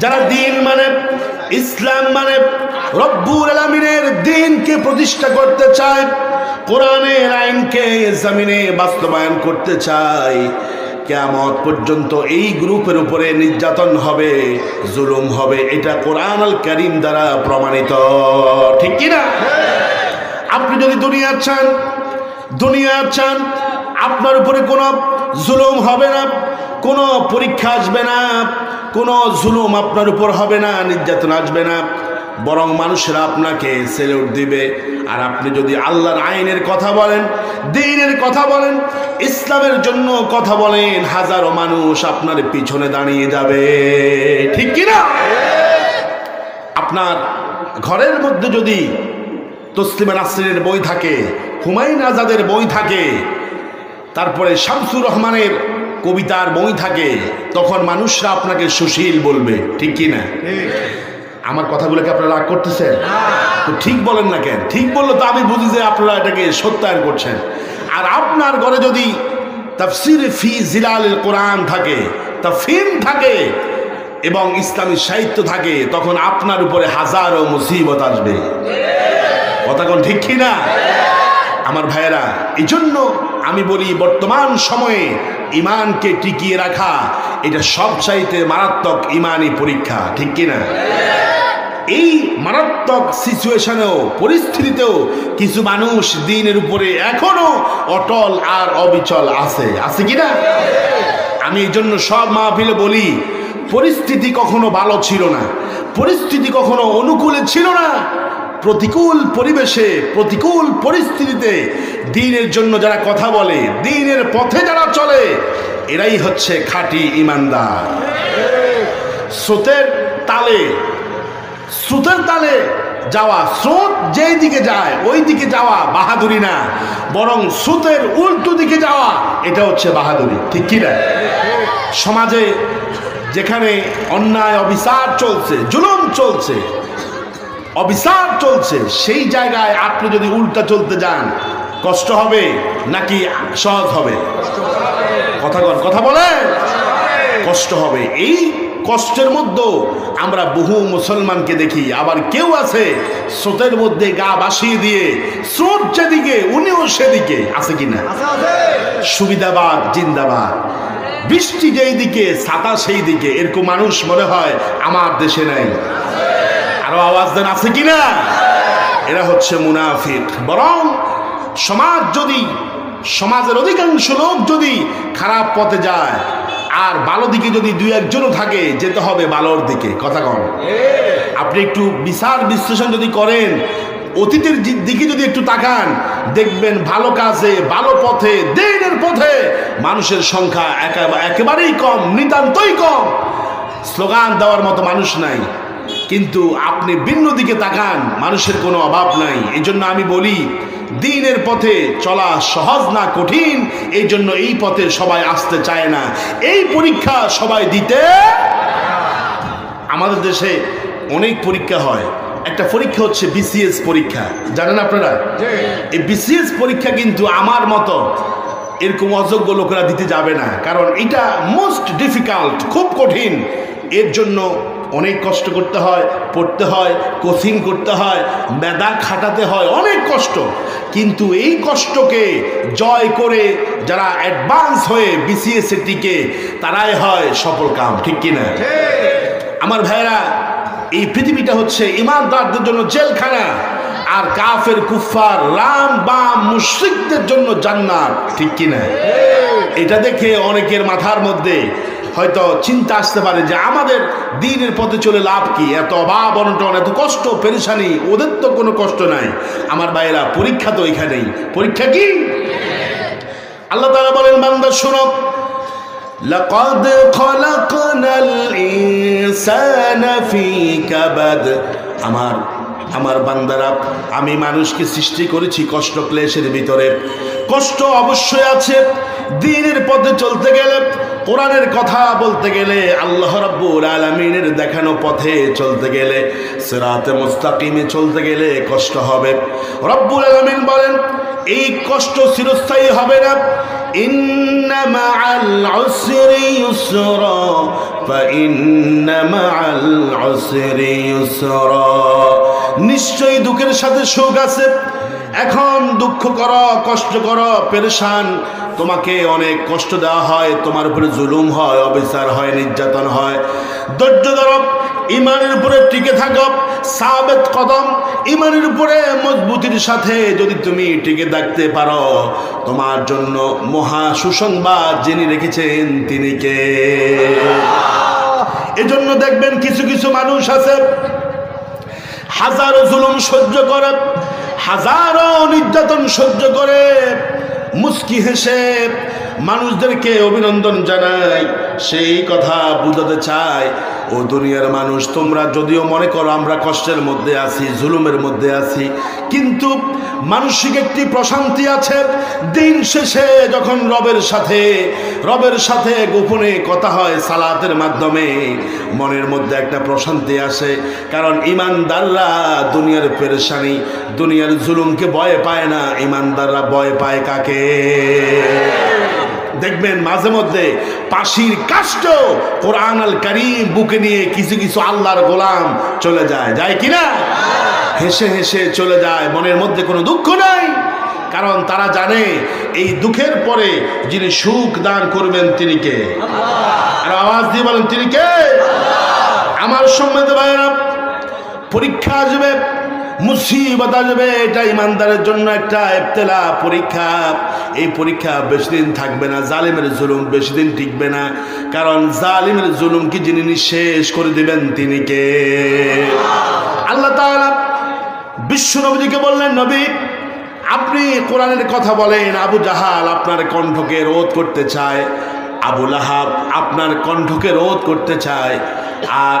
যারা দিন মানে ইসলাম মানে রব্বুল আলমিনের দিনকে প্রতিষ্ঠা করতে চায়, কোরআনের আইনকে জমিনে বাস্তবায়ন করতে চায় কেমত পর্যন্ত এই গ্রুপের উপরে নির্যাতন হবে, জুলুম হবে। এটা কোরআন আল করিম দ্বারা প্রমাণিত। ঠিক কিনা আপনি যদি দুনিয়া চান দুনিয়া চান, আপনার উপরে কোনো জুলুম হবে না, কোনো পরীক্ষা আসবে না কোনো জুলুম আপনার উপর হবে না, নির্যাতন আসবে না। বরং মানুষেরা আপনাকে সেলুট দিবে। আর আপনি যদি আল্লাহর আইনের কথা বলেন, দিনের কথা বলেন, ইসলামের জন্য কথা বলেন, হাজারো মানুষ আপনার পিছনে দাঁড়িয়ে যাবে। ঠিক কিনা? আপনার ঘরের মধ্যে যদি তসলিমা নাসরিনের বই থাকে, হুমায়ুন আজাদের বই থাকে, তারপরে শামসুর রহমানের কবিতার বই থাকে, তখন মানুষরা আপনাকে সুশীল বলবে, ঠিক কি না? আমার কথাগুলোকে আপনারা রাগ করতেছেন? তো ঠিক বলেন না কেন? ঠিক বলল তো আমি বুঝি যে আপনারা এটাকে সত্যায়ন করছেন। আর আপনার ঘরে যদি তাফসির ফি জিলাল কোরআন থাকে তাফিম থাকে, এবং ইসলামী সাহিত্য থাকে, তখন আপনার উপরে হাজারো মুসিবত আসবে। কথা কোন ঠিক কি না? আমার ভাইয়েরা এই জন্য আমি বলি, বর্তমান সময়ে ইমানকে টিকিয়ে রাখা, এটা সবচাইতে মারাত্মক ইমানি পরীক্ষা, ঠিক কিনা এই মারাত্মক সিচুয়েশনেও পরিস্থিতিতেও কিছু মানুষ দিনের উপরে এখনও অটল আর অবিচল আছে। আছে কিনা আমি এই জন্য সব মাহফিলে বলি, পরিস্থিতি কখনো ভালো ছিল না, পরিস্থিতি কখনো অনুকূলে ছিল না। প্রতিকূল পরিবেশে, প্রতিকূল পরিস্থিতিতে দিনের জন্য যারা কথা বলে, দিনের পথে যারা চলে, এরাই হচ্ছে খাঁটি ইমানদার। স্রোতের তালে স্রোতের তালে যাওয়া, স্রোত যেই দিকে যায়, ওই দিকে যাওয়া বাহাদুরি না। বরং স্রোতের উল্টো দিকে যাওয়া, এটা হচ্ছে বাহাদুরি। ঠিক কি না? সমাজে যেখানে অন্যায়, অবিচার চলছে, জুলুম চলছে অবিচার চলছে। সেই জায়গায় আপনি যদি উল্টা চলতে যান কষ্ট হবে নাকি সহজ হবে? কথা বল কথা বলে কষ্ট হবে। এই কষ্টের মধ্যেও আমরা বহু মুসলমানকে দেখি। আবার কেউ আছে স্রোতের মধ্যে গা বাসিয়ে দিয়ে স্রোত যেদিকে উনিও সেদিকে। আছে কিনা সুবিধাবাদ জিন্দাবাদ। বৃষ্টি যেই দিকে ছাতা সেই দিকে এরকম মানুষ মনে হয় আমার দেশে নাই। আরও আওয়াজ দেন, আছে কিনা? এরা হচ্ছে মুনাফিক। বরং সমাজ যদি, সমাজের অধিকাংশ লোক যদি খারাপ পথে যায়, আর ভালো দিকে যদি দুই একজনও থাকে, যেতে হবে ভালোর দিকে। কথা কন। আপনি একটু বিচার বিশ্লেষণ যদি করেন, অতীতের দিকে যদি একটু তাকান, দেখবেন ভালো কাজে, ভালো পথে, দিনের পথে মানুষের সংখ্যা একেবা- একেবারেই কম, নিতান্তই কম। স্লোগান দেওয়ার মতো মানুষ নাই। কিন্তু আপনি ভিন্ন দিকে তাকান মানুষের কোনো অভাব নাই। এই জন্য আমি বলি দিনের পথে চলা সহজ না কঠিন এই জন্য এই পথে সবাই আসতে চায় না। এই পরীক্ষা সবাই দিতে আমাদের দেশে অনেক পরীক্ষা হয়। একটা পরীক্ষা হচ্ছে বিসিএস পরীক্ষা। জানেন আপনারা? এই বিসিএস পরীক্ষা কিন্তু আমার মতো এরকম অযোগ্য লোকেরা দিতে যাবে না। কারণ এটা মোস্ট ডিফিকাল্ট খুব কঠিন। এর জন্য অনেক কষ্ট করতে হয়, পড়তে হয়, কোচিং করতে হয়, মেধা খাটাতে হয়, অনেক কষ্ট। কিন্তু এই কষ্টকে জয় করে যারা অ্যাডভান্স হয়ে বিসিএস এ টিকে তারাই হয় সফল কাম, ঠিক কিনা? আমার ভাইরা এই পৃথিবীটা হচ্ছে ইমানদারদের জন্য জেলখানা আর কাফের কুফার রাম, বাম, মুশ্রিকদের জন্য জান্নাত, ঠিক কিনা? এটা দেখে অনেকের মাথার মধ্যে হয়তো চিন্তা আসতে পারে যে আমাদের দিনের পথে চলে লাভ কি এত অভাব অনটন এত কষ্ট পেরেশানি ওদের তো কোনো কষ্ট নাই আমার ভাইয়েরা পরীক্ষা তো এখানেই পরীক্ষা কি আল্লাহ তাআলা বলেন বান্দা শোনো لقد خلقنا الإنسان في كبد আমার আমার বান্দারা আমি মানুষকে সৃষ্টি করেছি কষ্ট ক্লেশের ভিতরে কষ্ট অবশ্যই আছে। দিনের পথে চলতে গেলে, কোরআনের কথা বলতে গেলে, আল্লাহ রাব্বুল আলামিনের দেখানো পথে চলতে গেলে, সিরাতে মুস্তাকিমে চলতে গেলে কষ্ট হবে। রব্বুল আলামিন বলেন, এই কষ্ট চিরস্থায়ী হবে না। নিশ্চয়ই দুঃখের সাথে সুখ আছে এখন দুঃখ করো, কষ্ট করো, পেরেশান। তোমাকে অনেক কষ্ট দেওয়া হয়, তোমার উপরে জুলুম হয়, অবিচার হয়, নির্যাতন হয়। ধৈর্য ধরো, ইমানের উপরে টিকে থাকো, সাবেত কদম। ইমানের উপরে মজবুতির সাথে যদি তুমি টিকে থাকতে পারো, তোমার জন্য মহা সুসংবাদ যিনি রেখেছেন তিনি কে? এজন্য দেখবেন কিছু কিছু মানুষ আছে, হাজারো জুলুম সহ্য করে হাজারো নির্যাতন সহ্য করে মুস্কি হেসে মানুষদেরকে অভিনন্দন জানায় সেই কথা বুঝাতে চায় ও দুনিয়ার মানুষ, তোমরা যদিও মনে করো আমরা কষ্টের মধ্যে আছি, জুলুমের মধ্যে আছি, কিন্তু মানসিক একটি প্রশান্তি আছে। দিন শেষে যখন রবের সাথে রবের সাথে গোপনে কথা হয় সালাতের মাধ্যমে, মনের মধ্যে একটা প্রশান্তি আসে। কারণ ইমানদাররা দুনিয়ার পেরেশানি, দুনিয়ার জুলুমকে ভয় পায় না। ইমানদাররা ভয় পায় কাকে? দেখবেন মাঝে মধ্যে পাশির কাষ্ট কোরআন আল কারিম বুকে নিয়ে কিছু কিছু আল্লাহর গোলাম চলে যায়। যায় কিনা? হেসে হেসে চলে যায়। মনের মধ্যে কোনো দুঃখ নাই। কারণ তারা জানে এই দুঃখের পরে যিনি সুখ দান করবেন তিনি কে? আর আওয়াজ দিয়ে বলেন, তিনি কে? আমার সম্মত ভাইরা পরীক্ষা আসবে। মুসিবত আসবে, এটা ইমানদারের জন্য একটা ইবতেলা পরীক্ষা। এই পরীক্ষা বেশি দিন থাকবে না, জালিমের জুলুম বেশি দিন টিকবে না। কারণ জালিমের জুলুম কি যিনি নিঃশেষ করে দিবেন, তিনি কে? আল্লাহ বিশ্ব নবীকে বললেন, নবী, আপনি কোরআনের কথা বলেন, আবু জাহাল আপনার কণ্ঠকে রোধ করতে চায়, আবু লাহাব আপনার কণ্ঠকে রোধ করতে চায়, আর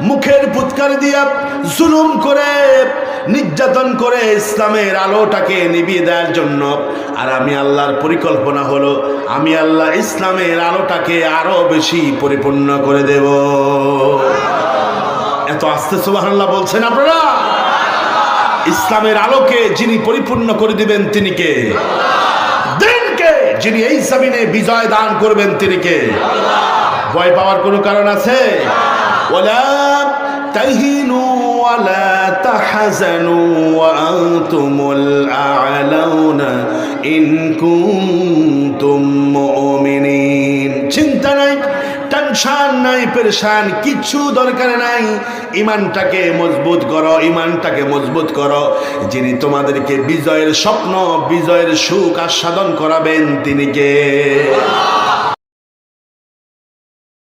মুখের ফুৎকার দিয়া জুলুম করে, নির্যাতন করে ইসলামের আলোটাকে নিভিয়ে দেওয়ার জন্য। আর আমি আল্লাহর পরিকল্পনা হলো, আমি আল্লাহ ইসলামের আলোটাকে আরও বেশি পরিপূর্ণ করে দেব। এত আস্তে সুবহানাল্লাহ বলছেন আপনারা? ইসলামের আলোকে যিনি পরিপূর্ণ করে দিবেন তিনি কে? দিনকে যিনি এই জমিনে বিজয় দান করবেন তিনি কে? ভয় পাওয়ার কোনো কারণ আছে? তাহিনু ওয়ালা তাহজানু ওয়া আনতুমুল আ'লাউনা ইন কুনতুম মুমিনিন। চিন্তা নাই, টেনশন নাই, পেরেশান, কিচ্ছু দরকার নাই। ইমানটাকে মজবুত করো, ইমানটাকে মজবুত করো। যিনি তোমাদেরকে বিজয়ের স্বপ্ন, বিজয়ের সুখ আস্বাদন করাবেন তিনি কে?